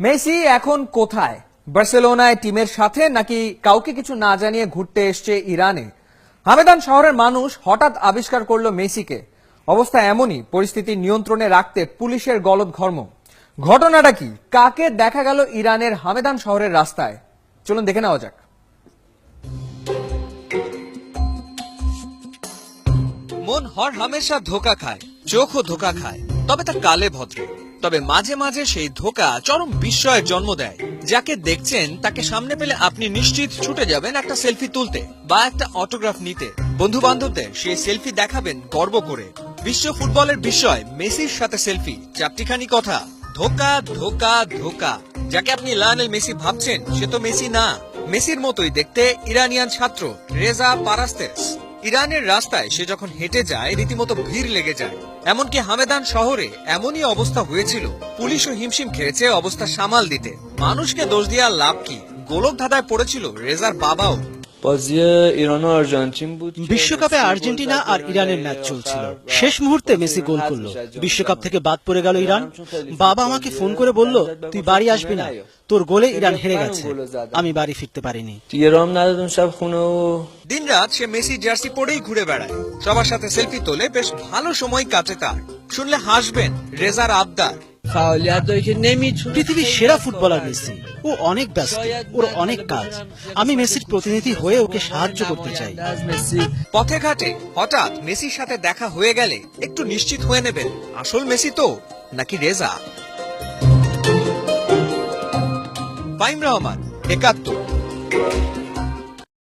Messi এখন কোথায়? বার্সেলোনায় টিমের সাথে নাকি কাউকে কিছু না জানিয়ে ঘুরতে এসছে ইরানে? হামেদান শহরের মানুষ হঠাৎ আবিষ্কার করল মেসিকে। অবস্থা এমনই, পরিস্থিতি নিয়ন্ত্রণে রাখতে পুলিশের গলদ ঘর্ম। ঘটনাটা কি? কাকে দেখা গেল ইরানের হামেদান শহরের রাস্তায়? চলুন দেখে নেওয়া যাক। মন হর হামেশা ধোকা খায়, চোখও ধোকা খায়, তবে তা কালে ভদ্র। তবে মাঝে মাঝে সেই ধোকা চরম বিস্ময়ের জন্ম দেয়। যাকে দেখছেন, তাকে সামনে পেলে আপনি নিশ্চিত ছুটে যাবেন একটা সেলফি তুলতে বা একটা অটোগ্রাফ নিতে। বন্ধু বান্ধবদের সেই সেলফি দেখাবেন গর্ব করে। বিশ্ব ফুটবলের বিষয় মেসির সাথে সেলফি, চারটিখানি কথা। ধোকা ধোকা ধোকা। যাকে আপনি লায়নেল মেসি ভাবছেন, সে তো মেসি না। মেসির মতোই দেখতে ইরানিয়ান ছাত্র রেজা পারাস্তেস। ইরানের রাস্তায় সে যখন হেঁটে যায়, রীতিমতো ভিড় লেগে যায়। এমনকি হামেদান শহরে এমনই অবস্থা হয়েছিল। পুলিশ ও হিমশিম খেয়েছে অবস্থা সামাল দিতে। মানুষকে দোষ দিয়ে লাভ কি? গোলক ধাঁধায় পড়েছিল রেজার বাবাও। বিশ্বকাপে আর্জেন্টিনা আর ইরানের ম্যাচ চলছিল। শেষ মুহূর্তে মেসি গোল করল। বিশ্বকাপ থেকে বাদ পড়ে গেল ইরান। বাবা আমাকে ফোন করে বলল তুই বাড়ি আসবি না? তোর গোলে ইরান হেরে গেছে। আমি বাড়ি ফিরতে পারিনি। দিন রাত সে মেসি জার্সি পরেই ঘুরে বেড়ায়। সবার সাথে সেলফি তোলে বেশ ভালো সময় কাটে তার। শুনলে হাসবেন রেজার আবদার। পৃথিবীর সেরা ফুটবলার মেসি। ও অনেক ব্যস্ত ওর অনেক কাজ। আমি মেসির প্রতিনিধি হয়ে ওকে সাহায্য করতে চাই। পথে ঘাটে হঠাৎ মেসির সাথে দেখা হয়ে গেলে একটু নিশ্চিত হয়ে নেবেন আসল মেসি তো নাকি রেজা? বাইম রহমান একাত্তর।